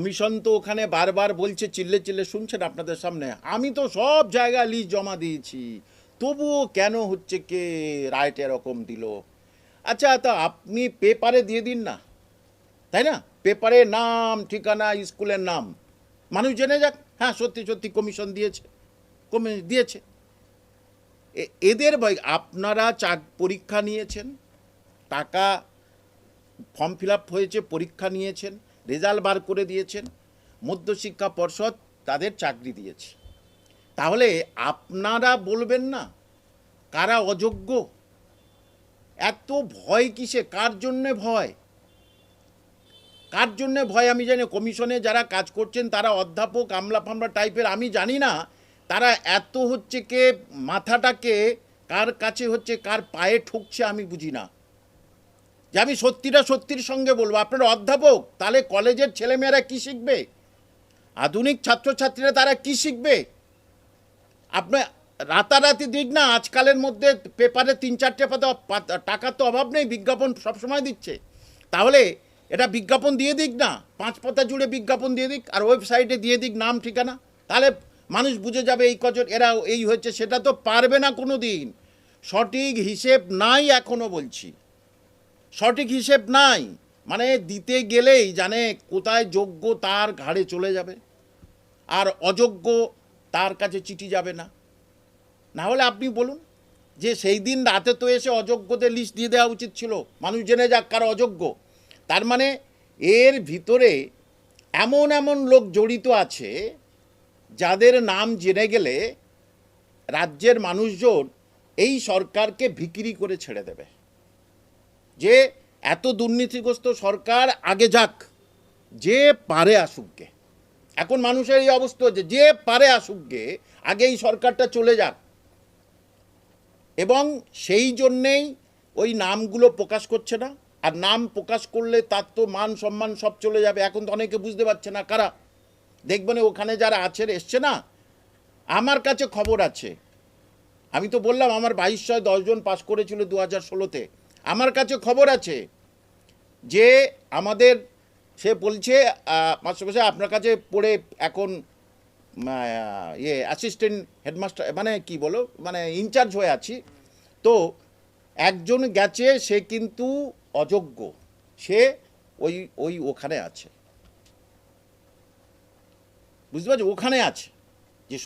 Commission তো ওখানে বারবার বলছে, চিল্লে চিল্লে শুনছেন আপনাদের সামনে। আমি তো সব জায়গায় লিস্ট জমা দিয়েছি। তবুও কেন হচ্ছে কে রায়টা এরকম দিল? আচ্ছা তা আপনি পেপারে দিয়ে দিন না। তাই না? পেপারে নাম, ঠিকানা, স্কুলের নাম। মানুষ জেনে যাক। হ্যাঁ সত্যি সত্যি কমিশন দিয়েছে। কমি, দিয়েছে। এদের আপনারা চাক পরীক্ষা নিয়েছেন। টাকা ফর্ম ফিল হয়েছে, পরীক্ষা নিয়েছেন। রেজাল্ট বার করে দিয়েছেন, মধ্যশিক্ষা পর্ষদ তাদের চাকরি দিয়েছে। তাহলে আপনারা বলবেন না কারা অযোগ্য? এত ভয় কিসে? কার জন্যে ভয়? কার জন্যে ভয়? আমি জানি কমিশনে যারা কাজ করছেন, তারা অধ্যাপক, আমলা ফামলা টাইপের, আমি জানি না তারা এত হচ্ছে কে, মাথাটাকে কার কাছে হচ্ছে, কার পায়ে ঠুকছে আমি বুঝি না। যে আমি সত্যিটা সত্যির সঙ্গে বলব। আপনারা অধ্যাপক, তাহলে কলেজের ছেলেমেয়েরা কি শিখবে? আধুনিক ছাত্রছাত্রীরা তারা কি শিখবে? আপনার রাতারাতি দিক না, আজকালের মধ্যে পেপারে তিন চারটে পাতা টাকার তো অভাব নেই, বিজ্ঞাপন সবসময় দিচ্ছে। তাহলে এটা বিজ্ঞাপন দিয়ে দিক না, পাঁচ পাতা জুড়ে বিজ্ঞাপন দিয়ে দিক, আর ওয়েবসাইটে দিয়ে দিক নাম, ঠিকানা। তাহলে মানুষ বুঝে যাবে এই কজন, এরা এই হয়েছে, সেটা তো পারবে না কোনো দিন সঠিক হিসেব নাই এখনও বলছি। সঠিক হিসেব নাই। মানে দিতে গেলেই জানে কোথায় যোগ্য তার ঘাড়ে চলে যাবে। আর অযোগ্য তার কাছে চিঠি যাবে না। না হলে আপনি বলুন যে সেই দিন রাতে তো এসে অযোগ্যদের লিস্ট দিয়ে দেওয়া উচিত ছিল। মানুষ জেনে যাক কার অযোগ্য। তার মানে এর ভিতরে এমন এমন লোক জড়িত আছে যাদের নাম জেনে গেলে রাজ্যের মানুষজন এই সরকারকে বিক্রি করে ছেড়ে দেবে। যে এত দুর্নীতিগ্রস্ত সরকার আগে যাক, যে পারে আসুকগে এখন মানুষের এই অবস্থা হচ্ছে, যে পারে আসুকগে আগে এই সরকারটা চলে যাক। এবং সেই জন্যেই ওই নামগুলো প্রকাশ করছে না। আর নাম প্রকাশ করলে তার তো মান সম্মান সব চলে যাবে। এখন তো অনেকে বুঝতে পারছে না, কারা? দেখবেন ওখানে যারা আছেন, এসছে না? আমার কাছে খবর আছে। আমি তো বললাম, আমার বাইশ ছয় দশজন পাশ করেছিল দু হাজার ষোলোতে। আমার কাছে খবর আছে যে আমাদের, সে বলছে মাস্টারমশাই আপনার কাছে পড়ে এখন ইয়ে অ্যাসিস্ট্যান্ট হেডমাস্টার মানে কি বলো মানে ইনচার্জ হয়ে আছি। তো একজন গেছে, সে কিন্তু অযোগ্য। সে ওই ওই ওখানে আছে। বুঝতে পারছ? ওখানে আছে।